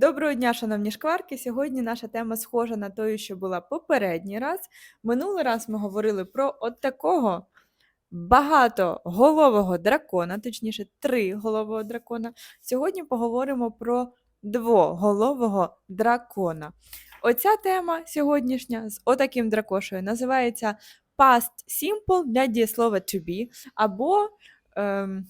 Доброго дня, шановні шкварки. Сьогодні наша тема схожа на тою, що була попередній раз. Минулий раз ми говорили про от такого багатоголового дракона, точніше, триголового дракона. Сьогодні поговоримо про двоголового дракона. Оця тема сьогоднішня з отаким дракошею називається Past Simple для дієслова to be, або ем,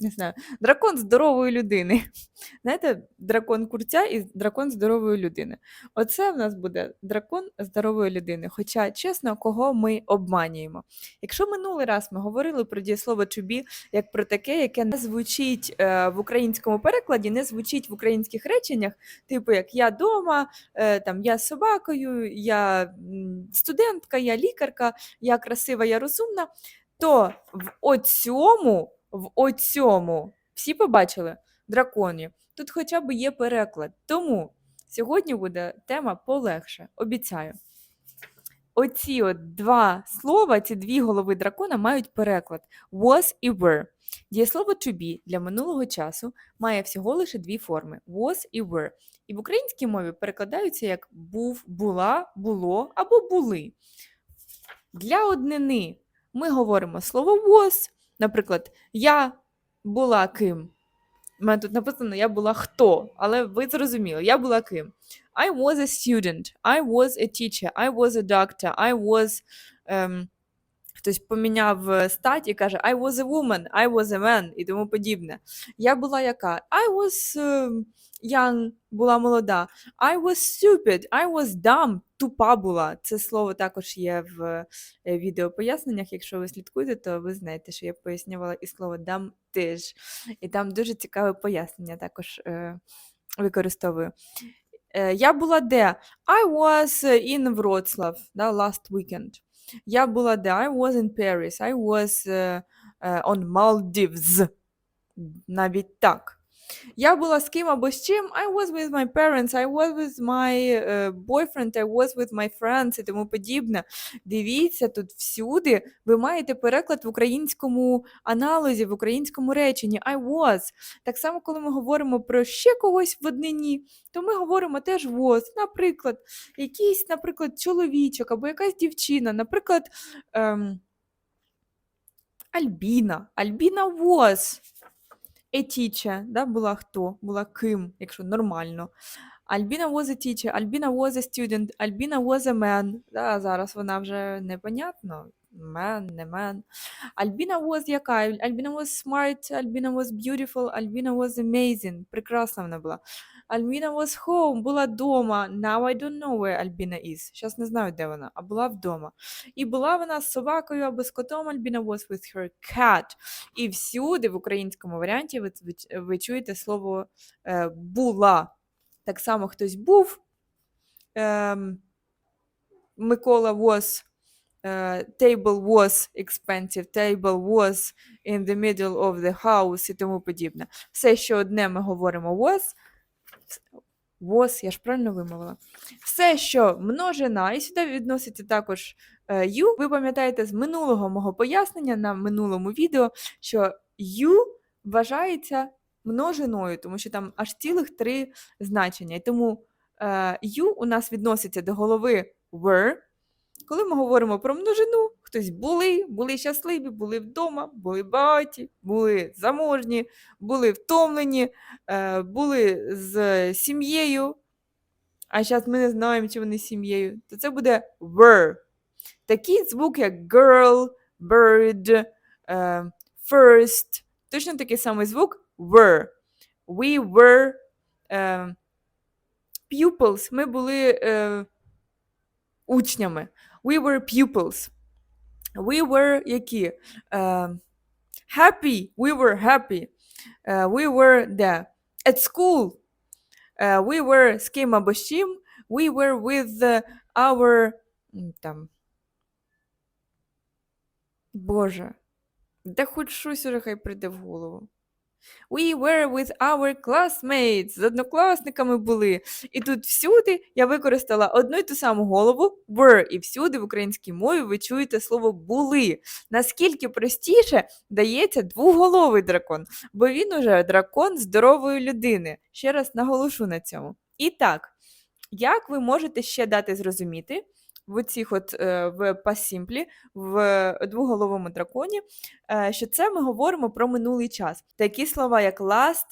не знаю, дракон здорової людини. Знаєте, дракон курця і дракон здорової людини. Оце в нас буде дракон здорової людини. Хоча, чесно, кого ми обманюємо. Якщо минулий раз ми говорили про дієслово be як про таке, яке не звучить е, в українському перекладі, не звучить в українських реченнях, типу як я дома, е, там я собакою, я студентка, я лікарка, я красива, я розумна, то в оцьому, в оцьому всі побачили драконів. Тут хоча б є переклад. Тому сьогодні буде тема полегше, обіцяю. Оці от два слова, ці дві голови дракона мають переклад was і were. Дієслово to be для минулого часу має всього лише дві форми was і were. І в українській мові перекладаються як був, була, було або були. Для однини ми говоримо слово was, наприклад, я була ким. У мене тут написано я була хто, але ви зрозуміли, я була ким. I was a student, I was a teacher, I was a doctor, I was. ем, хтось поміняв е, стать і каже I was a woman, I was a man і тому подібне. Я була яка? I was ем, young, була молода. I was stupid, I was dumb, тупа була. Це слово також є в е, відеопоясненнях. Якщо ви слідкуєте, то ви знаєте, що я пояснювала і слово dumb теж. І там дуже цікаве пояснення також е, використовую. Я була де? I was in Wroclaw, да, last weekend. Я була де? I was in Paris. I was е, е, on Maldives. Навіть так. Я була з ким або з чим. I was with my parents, I was with my е, boyfriend, I was with my friends і тому подібне. Дивіться, тут всюди ви маєте переклад в українському аналозі, в українському реченні. I was. Так само, коли ми говоримо про ще когось в однині, то ми говоримо теж was. Наприклад, якийсь, наприклад, чоловічок або якась дівчина, наприклад, ем, Альбіна. Альбіна was a да, була хто, була ким, якщо нормально. Альбіна was a teacher, Альбіна was a student, Альбіна was a man. Да, зараз вона вже непонятно. Man, не man. Альбіна was яка? Альбіна was smart, Альбіна was beautiful, Альбіна was amazing. Прекрасна вона була. Альбіна was home, була вдома. Now I don't know where Альбіна is. Зараз не знаю, де вона, а була вдома. І була вона з собакою або з котом. Альбіна was with her cat. І всюди в українському варіанті ви, ви, ви чуєте слово е, була. Так само хтось був. Ем, Микола was. е, table was expensive, table was in the middle of the house і тому подібне. Все, що одне ми говоримо was, was, я ж правильно вимовила. Все, що множина, і сюди відноситься також U. you. Ви пам'ятаєте з минулого мого пояснення на минулому відео, що you вважається множиною, тому що там аж цілих три значення. І тому U you у нас відноситься до голови were. Коли ми говоримо про множину, хтось були, були щасливі, були вдома, були багаті, були заможні, були втомлені, е, були з сім'єю. А зараз ми не знаємо, чи вони з сім'єю, то це буде were. Такий звук, як girl, bird, е, first. Точно такий самий звук were. We were е, pupils. Ми були учнями. We were pupils. We were які? Uh, happy. We were happy. Uh, we were де? At school. Uh, we were з ким або з чим. We were with the, our там. Боже. Де хоч щось уже хай прийде в голову. We were with our classmates. З однокласниками були. І тут всюди я використала одну й ту саму голову were, і всюди в українській мові ви чуєте слово були. Наскільки простіше дається двоголовий дракон, бо він уже дракон здорової людини. Ще раз наголошу на цьому. І так, як ви можете ще дати зрозуміти в цих от е, в пасімплі, в двоголовому драконі, е, що це ми говоримо про минулий час. Такі слова, як last,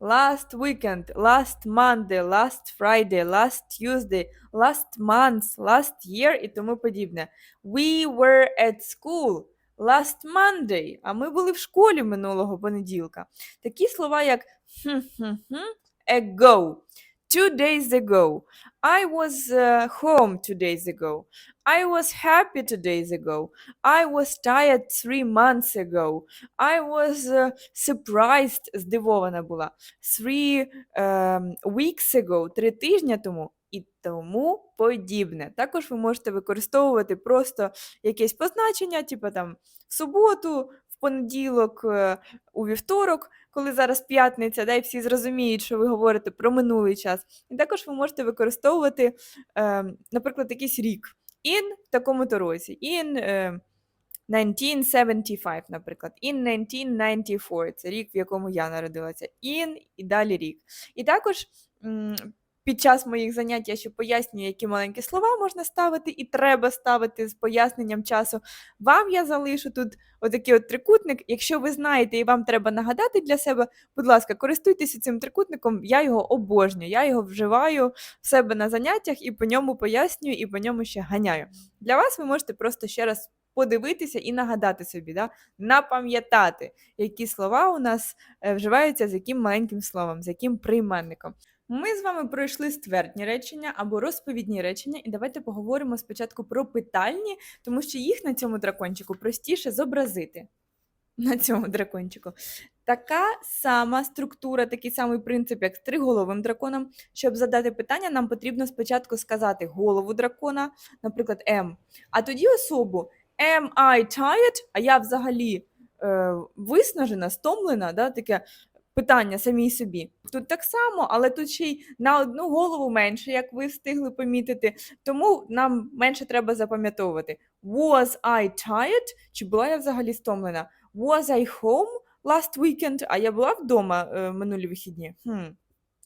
last weekend, last Monday, last Friday, last Tuesday, last month, last year і тому подібне. We were at school last Monday, а ми були в школі минулого понеділка. Такі слова, як ago, two days ago, I was uh, home two days ago. I was happy two days ago. I was tired three months ago. I was uh, surprised, здивована була. Three um, weeks ago, три тижні тому. І тому подібне. Також ви можете використовувати просто якесь позначення, типу там в суботу, понеділок, е, у вівторок, коли зараз п'ятниця, да, і всі зрозуміють, що ви говорите про минулий час. І також ви можете використовувати, е, наприклад, якийсь рік. In в такому-то році. In е, 1975, наприклад. In 1994 це рік, в якому я народилася. In і далі рік. І також під час моїх занять я ще пояснюю, які маленькі слова можна ставити, і треба ставити з поясненням часу. Вам я залишу тут отакий от трикутник. Якщо ви знаєте і вам треба нагадати для себе, будь ласка, користуйтеся цим трикутником, я його обожнюю, я його вживаю в себе на заняттях і по ньому пояснюю, і по ньому ще ганяю. Для вас ви можете просто ще раз подивитися і нагадати собі, да? напам'ятати, які слова у нас е, вживаються з яким маленьким словом, з яким прийменником. Ми з вами пройшли ствердні речення або розповідні речення, і давайте поговоримо спочатку про питальні, тому що їх на цьому дракончику простіше зобразити. На цьому дракончику. Така сама структура, такий самий принцип, як з триголовим драконом. Щоб задати питання, нам потрібно спочатку сказати голову дракона, наприклад, М, а тоді особу Am I tired? А я взагалі е, виснажена, стомлена, да, таке питання самій собі. Тут так само, але тут ще й на одну голову менше, як ви встигли помітити. Тому нам менше треба запам'ятовувати. Was I tired? Чи була я взагалі стомлена? Was I home last weekend? А я була вдома е, минулі вихідні? Hmm.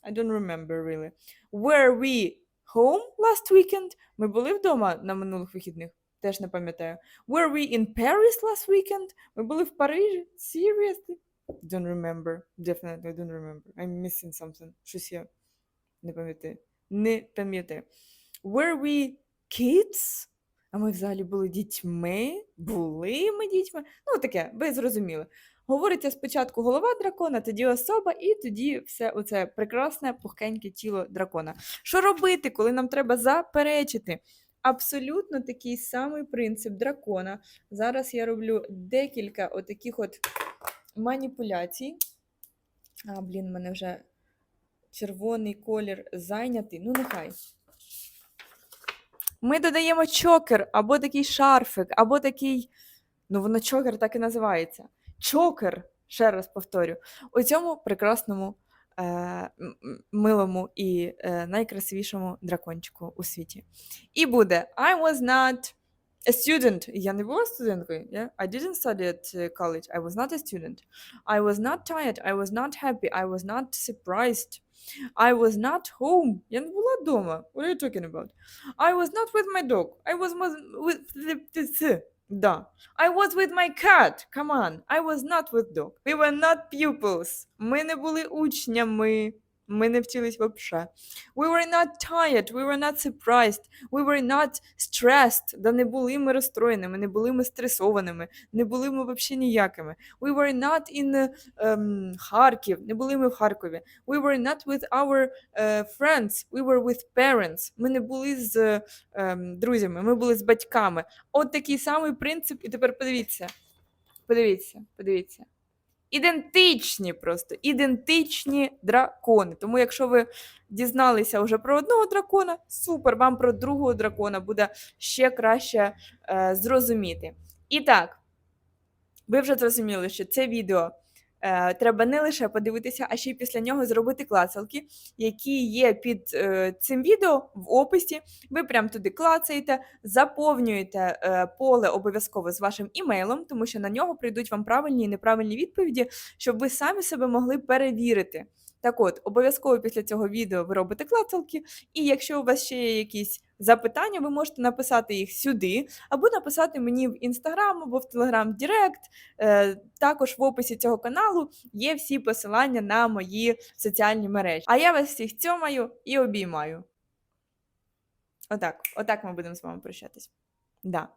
I don't remember really. Were we home last weekend? Ми були вдома на минулих вихідних? Теж не пам'ятаю. Were we in Paris last weekend? Ми були в Парижі? Seriously? Don't remember. Definitely don't remember. I'm missing something. Щось я не пам'ятаю. Не пам'ятаю. Were we kids? А ми взагалі були дітьми? Були ми дітьми? Ну, таке, ви зрозуміли. Говориться спочатку голова дракона, тоді особа, і тоді все оце прекрасне пухкеньке тіло дракона. Що робити, коли нам треба заперечити? Абсолютно такий самий принцип дракона. Зараз я роблю декілька отаких от маніпуляцій. А, блін, в мене вже червоний колір зайнятий. Ну, нехай. Ми додаємо чокер, або такий шарфик, або такий. Ну, воно чокер так і називається. Чокер, ще раз повторю, у цьому прекрасному, е, милому і е, найкрасивішому дракончику у світі. І буде I was not a student. Я не була студенткою. Yeah? I didn't study at uh, college. I was not a student. I was not tired. I was not happy. I was not surprised. I was not home. Я не була вдома. What are you talking about? I was not with my dog. I was mo- with the, the, the Да. I was with my cat. Come on. I was not with dog. We were not pupils. Ми не були учнями. Ми не вчились вообще. We were not tired. We were not surprised. We were not stressed. Да не були ми розстроєними, не були ми стресованими, не були ми взагалі ніякими. We were not in um, Харків, не були ми в Харкові. We were not with our uh, friends. We were with parents. Ми не були з ем, друзями, ми були з батьками. От такий самий принцип, і тепер подивіться. Подивіться, подивіться. Ідентичні просто, ідентичні дракони. Тому, якщо ви дізналися вже про одного дракона, супер, вам про другого дракона буде ще краще е, зрозуміти. І так, ви вже зрозуміли, що це відео треба не лише подивитися, а ще й після нього зробити клацалки, які є під е, цим відео в описі. Ви прям туди клацаєте, заповнюєте е, поле обов'язково з вашим імейлом, тому що на нього прийдуть вам правильні і неправильні відповіді, щоб ви самі себе могли перевірити. Так от, обов'язково після цього відео ви робите клацалки, і якщо у вас ще є якісь запитання, ви можете написати їх сюди, або написати мені в інстаграм або в телеграм Директ. Е, також в описі цього каналу є всі посилання на мої соціальні мережі. А я вас всіх цьомаю і обіймаю. Отак, отак ми будемо з вами прощатись. Да.